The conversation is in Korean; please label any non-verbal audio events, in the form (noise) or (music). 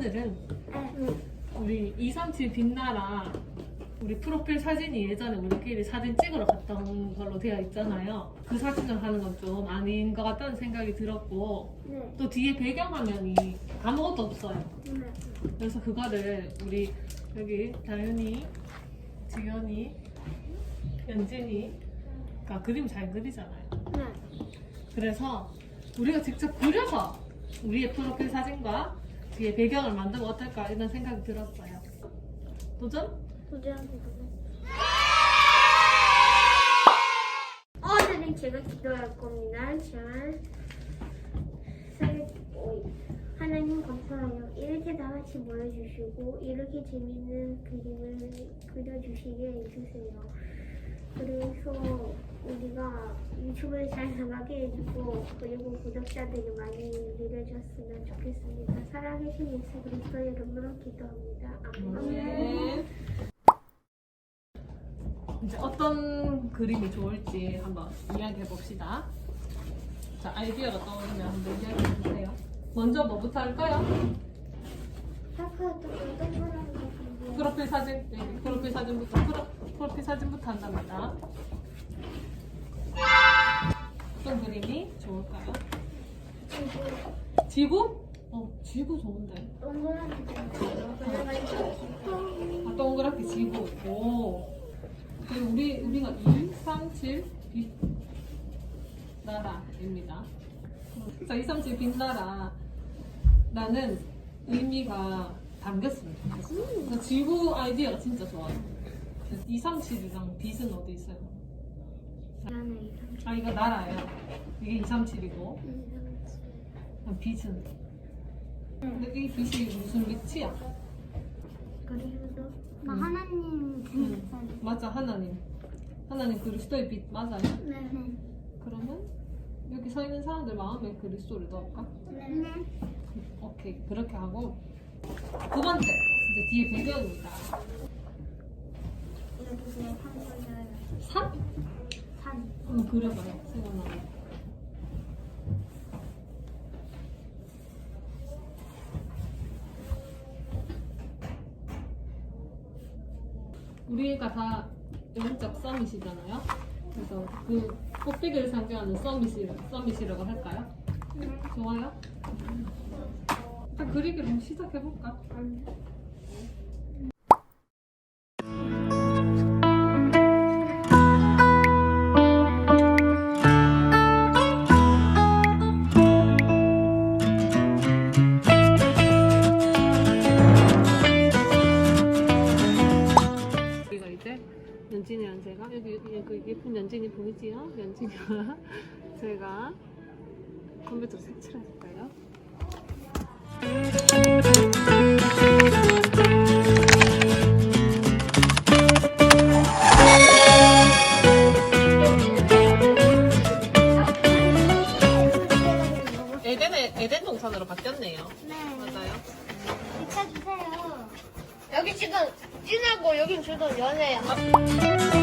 오늘은 우리 237 빛나라 우리 프로필 사진이 예전에 우리끼리 사진 찍으러 갔던 걸로 되어 있잖아요. 그 사진을 하는 건 좀 아닌 것 같다는 생각이 들었고 네. 또 뒤에 배경화면이 아무것도 없어요. 네. 그래서 그거를 우리 여기 다현이, 지연이, 연진이가 그림 잘 그리잖아요. 네. 그래서 우리가 직접 그려서 우리의 프로필 사진과 뒤에 배경을 만들면 어떨까 이런 생각이 들었어요. 도전? 도전해보고. 오늘은 제가 기도할 겁니다. 어, 하나님 감사해요. 이렇게 다 같이 모여주시고 이렇게 재밌는 그림을 그려주시게 해주세요. 우리가 유튜브를 잘 나가게 해주고 그리고 구독자들이 많이 늘려줬으면 좋겠습니다. 살아계신 예수 그리스도 이름으로 기도합니다. 아멘. 네. 이제 어떤 그림이 좋을지 한번 이야기해 봅시다. 자, 아이디어가 떠오르면 한번 이야기해 주세요. 먼저 뭐부터 할까요? 프로필 사진, 여기 프로필 사진부터, 프로, 프로필 사진부터 한답니다. 그림이 좋을까요? 지구? 어, 지구 좋은데. 아, 동그랗게 지구. 오. 그리고 우리, 우리가 2, 3, 7, 빛, 나라입니다. 자, 2, 3, 7, 빛 나라. 라는 의미가 담겼습니다. 그래서 지구 아이디어가 진짜 좋아요. 2, 3, 7이랑 빛은 어디 있어요? 아, 이거 나라예요. 이게 2, 3, 7이고. 빛은. 근데 이 빛이 무슨 빛이야? 그리고 뭐 하나님 음, 맞아, 하나님. 하나님 그리스도의 빛 맞아요? 네. 그러면 여기 서 있는 사람들 마음에 그리스도를 넣을까? 네. 오케이, 그렇게 하고. 두 번째, 이제 뒤에 배경입니다. 한번을 산? 산. 한번 그려봐요, 생각나는. 우리가 다 영적 서밋이잖아요. 그래서 그 꼭대기를 상징하는 서밋이, 서밋이라고 할까요? 좋아요? 일단 그리기를 한번 시작해볼까? 여기 여기 그 예쁜 연진이 보이지요? 연진이와 (laughs) 제가 컴퓨터? 에덴의 에덴 동산으로 바뀌었네요. 네. 맞아요. 비춰주세요. 여기 지금 진하고 여긴 지금. 아,